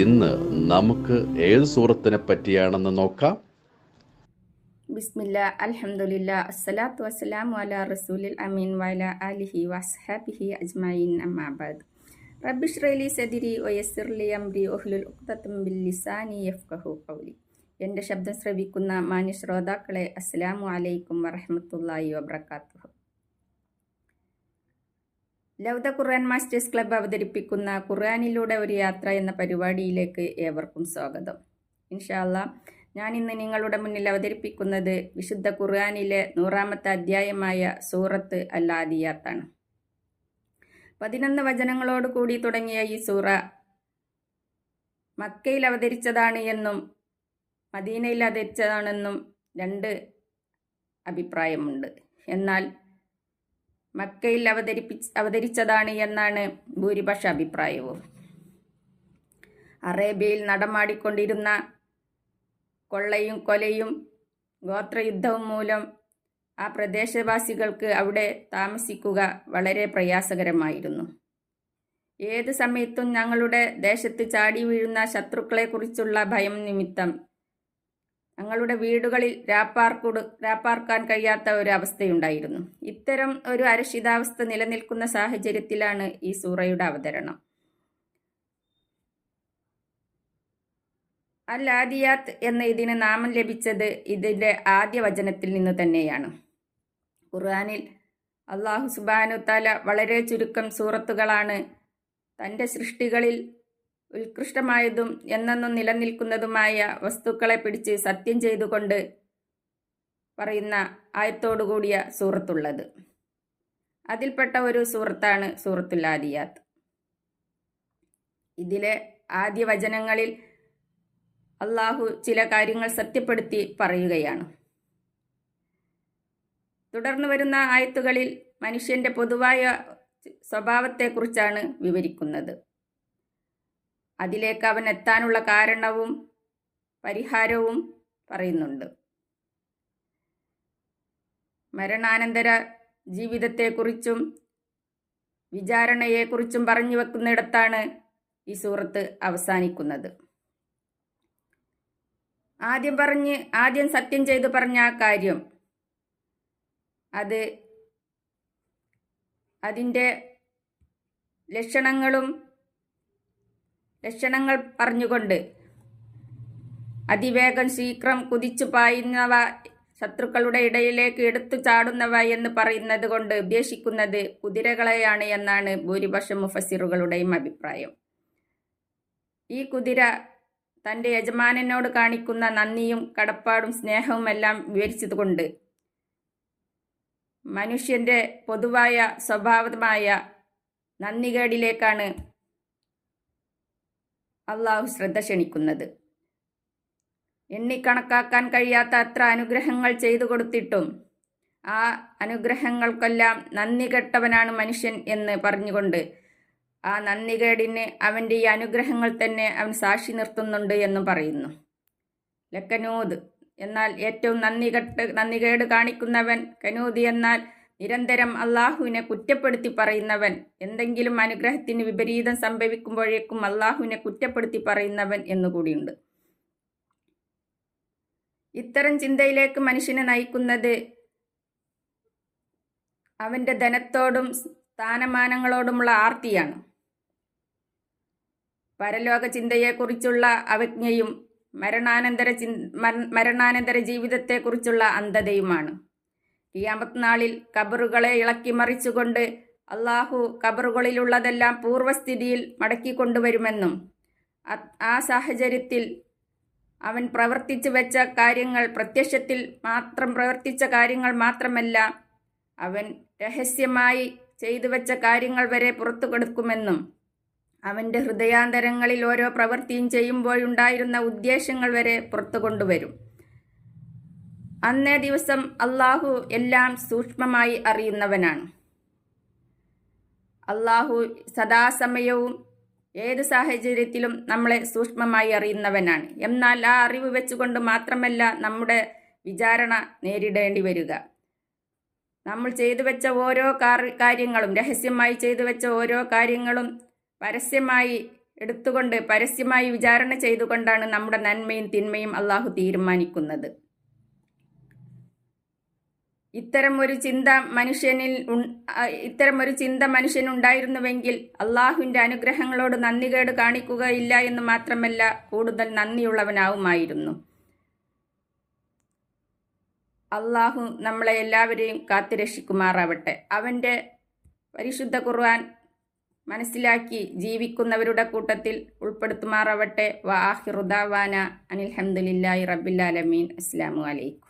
ഇന്ന് നമുക്ക് ഏത് സൂറത്തിനെ പറ്റിയാണെന്ന് നോക്കാം? ബിസ്മില്ല അൽഹംദുലില്ല അസ്സലാത്തു വസ്സലാമു അലാ റസൂലിൽ അമീൻ വഅല ആലിഹി വസ്ഹാബിഹി അജ്മഈൻ അമ്മാബാദ് റബ്ബിഷ്റലി സദിരി ഒയസിർലി അംരി ഒഹ്ലുൽ ഉഖ്തത്തും ബിൽ ലിസാനി കൗലി എന്റെ ശബ്ദം ശ്രവിക്കുന്ന മാന്യ ശ്രോതാക്കളെ അസ്സലാമു അലൈക്കും വറഹ്മത്തുള്ളാഹി വബറകാതുഹു. ലൗദ ഖുർആൻ മാസ്റ്റേഴ്സ് ക്ലബ്ബ് അവതരിപ്പിക്കുന്ന ഖുർആാനിലൂടെ ഒരു യാത്ര എന്ന പരിപാടിയിലേക്ക് ഏവർക്കും സ്വാഗതം. ഇൻഷാല്ല ഞാൻ ഇന്ന് നിങ്ങളുടെ മുന്നിൽ അവതരിപ്പിക്കുന്നത് വിശുദ്ധ ഖുർആാനിലെ നൂറാമത്തെ അധ്യായമായ സൂറത്ത് അൽ ആദിയാത്താണ് പതിനൊന്ന് വചനങ്ങളോട് കൂടി തുടങ്ങിയ ഈ സൂറ മക്കയിൽ അവതരിച്ചതാണ് എന്നും മദീനയിൽ അവതരിച്ചതാണെന്നും രണ്ട് അഭിപ്രായമുണ്ട്. എന്നാൽ മക്കയിൽ അവതരിപ്പി അവതരിച്ചതാണ് എന്നാണ് ഭൂരിപക്ഷ അഭിപ്രായവും. അറേബ്യയിൽ നടമാടിക്കൊണ്ടിരുന്ന കൊള്ളയും കൊലയും ഗോത്രയുദ്ധവും മൂലം ആ പ്രദേശവാസികൾക്ക് അവിടെ താമസിക്കുക വളരെ പ്രയാസകരമായിരുന്നു. ഏത് സമയത്തും ഞങ്ങളുടെ ദേശത്ത് ചാടി വീഴുന്ന ശത്രുക്കളെക്കുറിച്ചുള്ള ഭയം നിമിത്തം ഞങ്ങളുടെ വീടുകളിൽ രാപ്പാർക്കുട് രാപ്പാർക്കാൻ കഴിയാത്ത ഒരു അവസ്ഥയുണ്ടായിരുന്നു. ഇത്തരം ഒരു അരക്ഷിതാവസ്ഥ നിലനിൽക്കുന്ന സാഹചര്യത്തിലാണ് ഈ സൂറയുടെ അവതരണം. അൽ എന്ന ഇതിന് നാമം ലഭിച്ചത് ഇതിന്റെ ആദ്യ വചനത്തിൽ നിന്ന് തന്നെയാണ്. ഖുർആാനിൽ അള്ളാഹു സുബാനു താല വളരെ ചുരുക്കം സൂറത്തുകളാണ് തന്റെ സൃഷ്ടികളിൽ ഉത്കൃഷ്ടമായതും എന്നെന്നും നിലനിൽക്കുന്നതുമായ വസ്തുക്കളെ പിടിച്ച് സത്യം ചെയ്തുകൊണ്ട് പറയുന്ന ആയത്തോടുകൂടിയ സൂറത്തുള്ളത്. അതിൽപ്പെട്ട ഒരു സൂറത്താണ് സൂറത്തുൽ ഇതിലെ ആദ്യ വചനങ്ങളിൽ അള്ളാഹു ചില കാര്യങ്ങൾ സത്യപ്പെടുത്തി പറയുകയാണ്. തുടർന്ന് വരുന്ന ആയത്തുകളിൽ മനുഷ്യന്റെ പൊതുവായ സ്വഭാവത്തെക്കുറിച്ചാണ് വിവരിക്കുന്നത്. അതിലേക്ക് അവൻ എത്താനുള്ള കാരണവും പരിഹാരവും പറയുന്നുണ്ട്. മരണാനന്തര ജീവിതത്തെക്കുറിച്ചും വിചാരണയെക്കുറിച്ചും പറഞ്ഞു വെക്കുന്നിടത്താണ് ഈ സൂറത്ത് അവസാനിക്കുന്നത്. ആദ്യം പറഞ്ഞ് ആദ്യം സത്യം ചെയ്ത് പറഞ്ഞ ആ കാര്യം അത് അതിന്റെ ലക്ഷണങ്ങളും ലക്ഷണങ്ങൾ പറഞ്ഞുകൊണ്ട് അതിവേഗം ശീഘ്രം കുതിച്ചു പായുന്നവ ശത്രുക്കളുടെ ഇടയിലേക്ക് എടുത്തു ചാടുന്നവ എന്ന് പറയുന്നത് കൊണ്ട് ഉദ്ദേശിക്കുന്നത് കുതിരകളെയാണ് എന്നാണ് ഭൂരിപക്ഷം മുഫസിറുകളുടെയും അഭിപ്രായം. ഈ കുതിര തന്റെ യജമാനനോട് കാണിക്കുന്ന നന്ദിയും കടപ്പാടും സ്നേഹവും എല്ലാം വിവരിച്ചതുകൊണ്ട് മനുഷ്യന്റെ പൊതുവായ സ്വഭാവമായ നന്ദികേടിലേക്കാണ് അള്ളാഹു ശ്രദ്ധ ക്ഷണിക്കുന്നത്. എണ്ണിക്കണക്കാക്കാൻ കഴിയാത്ത അത്ര അനുഗ്രഹങ്ങൾ ചെയ്തു കൊടുത്തിട്ടും ആ അനുഗ്രഹങ്ങൾക്കെല്ലാം നന്ദി കെട്ടവനാണ് മനുഷ്യൻ എന്ന് പറഞ്ഞുകൊണ്ട് ആ നന്ദികേടിന് അവന്റെ ഈ അനുഗ്രഹങ്ങൾ തന്നെ അവൻ സാക്ഷി നിർത്തുന്നുണ്ട് എന്നും പറയുന്നു. ലക്കനൂദ് എന്നാൽ ഏറ്റവും നന്ദി കെട്ട് നന്ദികേട് കാണിക്കുന്നവൻ കനൂദ് എന്നാൽ നിരന്തരം അള്ളാഹുവിനെ കുറ്റപ്പെടുത്തി പറയുന്നവൻ. എന്തെങ്കിലും അനുഗ്രഹത്തിന് വിപരീതം സംഭവിക്കുമ്പോഴേക്കും അള്ളാഹുവിനെ കുറ്റപ്പെടുത്തി പറയുന്നവൻ എന്നുകൂടിയുണ്ട് ഇത്തരം ചിന്തയിലേക്ക് മനുഷ്യനെ നയിക്കുന്നത് അവന്റെ ധനത്തോടും സ്ഥാനമാനങ്ങളോടുമുള്ള ആർത്തിയാണ്. പരലോക ചിന്തയെക്കുറിച്ചുള്ള അവജ്ഞയും മരണാനന്തര ചിന് മരണാനന്തര ജീവിതത്തെക്കുറിച്ചുള്ള അന്ധതയുമാണ്. കിയാമത്ത് നാളിൽ കബറുകളെ ഇളക്കി മറിച്ചുകൊണ്ട് അള്ളാഹു കബറുകളിലുള്ളതെല്ലാം പൂർവസ്ഥിതിയിൽ മടക്കിക്കൊണ്ടുവരുമെന്നും ആ സാഹചര്യത്തിൽ അവൻ പ്രവർത്തിച്ചു വെച്ച കാര്യങ്ങൾ പ്രത്യക്ഷത്തിൽ മാത്രം പ്രവർത്തിച്ച കാര്യങ്ങൾ മാത്രമല്ല അവൻ രഹസ്യമായി ചെയ്തു വെച്ച കാര്യങ്ങൾ വരെ പുറത്തു കൊടുക്കുമെന്നും അവന്റെ ഹൃദയാന്തരങ്ങളിൽ ഓരോ പ്രവൃത്തിയും ചെയ്യുമ്പോഴുണ്ടായിരുന്ന ഉദ്ദേശങ്ങൾ വരെ പുറത്തു കൊണ്ടുവരും. അന്നേ ദിവസം അള്ളാഹു എല്ലാം സൂക്ഷ്മമായി അറിയുന്നവനാണ്. അള്ളാഹു സദാസമയവും ഏത് സാഹചര്യത്തിലും നമ്മളെ സൂക്ഷ്മമായി അറിയുന്നവനാണ്. എന്നാൽ ആ അറിവ് വെച്ചുകൊണ്ട് മാത്രമല്ല നമ്മുടെ വിചാരണ നേരിടേണ്ടി വരിക. നമ്മൾ ചെയ്തു വെച്ച ഓരോ കാര്യങ്ങളും രഹസ്യമായി ചെയ്തു വെച്ച ഓരോ കാര്യങ്ങളും പരസ്യമായി എടുത്തുകൊണ്ട് പരസ്യമായി വിചാരണ ചെയ്തുകൊണ്ടാണ് നമ്മുടെ നന്മയും തിന്മയും അള്ളാഹു തീരുമാനിക്കുന്നത്. ഇത്തരം ഒരു ചിന്ത മനുഷ്യനിൽ ഇത്തരം ഒരു ചിന്ത മനുഷ്യനുണ്ടായിരുന്നുവെങ്കിൽ അള്ളാഹുവിന്റെ അനുഗ്രഹങ്ങളോട് നന്ദി കേട് കാണിക്കുകയില്ല എന്ന് മാത്രമല്ല കൂടുതൽ നന്ദിയുള്ളവനാവുമായിരുന്നു. അള്ളാഹു നമ്മളെ എല്ലാവരെയും കാത്തുരക്ഷിക്കുമാറാവട്ടെ. അവന്റെ പരിശുദ്ധ ഖുർആൻ മനസ്സിലാക്കി ജീവിക്കുന്നവരുടെ കൂട്ടത്തിൽ ഉൾപ്പെടുത്തുമാറാവട്ടെ. വാഹിറുദാവാന അനിൽഹമുല്ലായി റബ്ബില്ലാലമീൻ അസ്സാം വലൈക്കും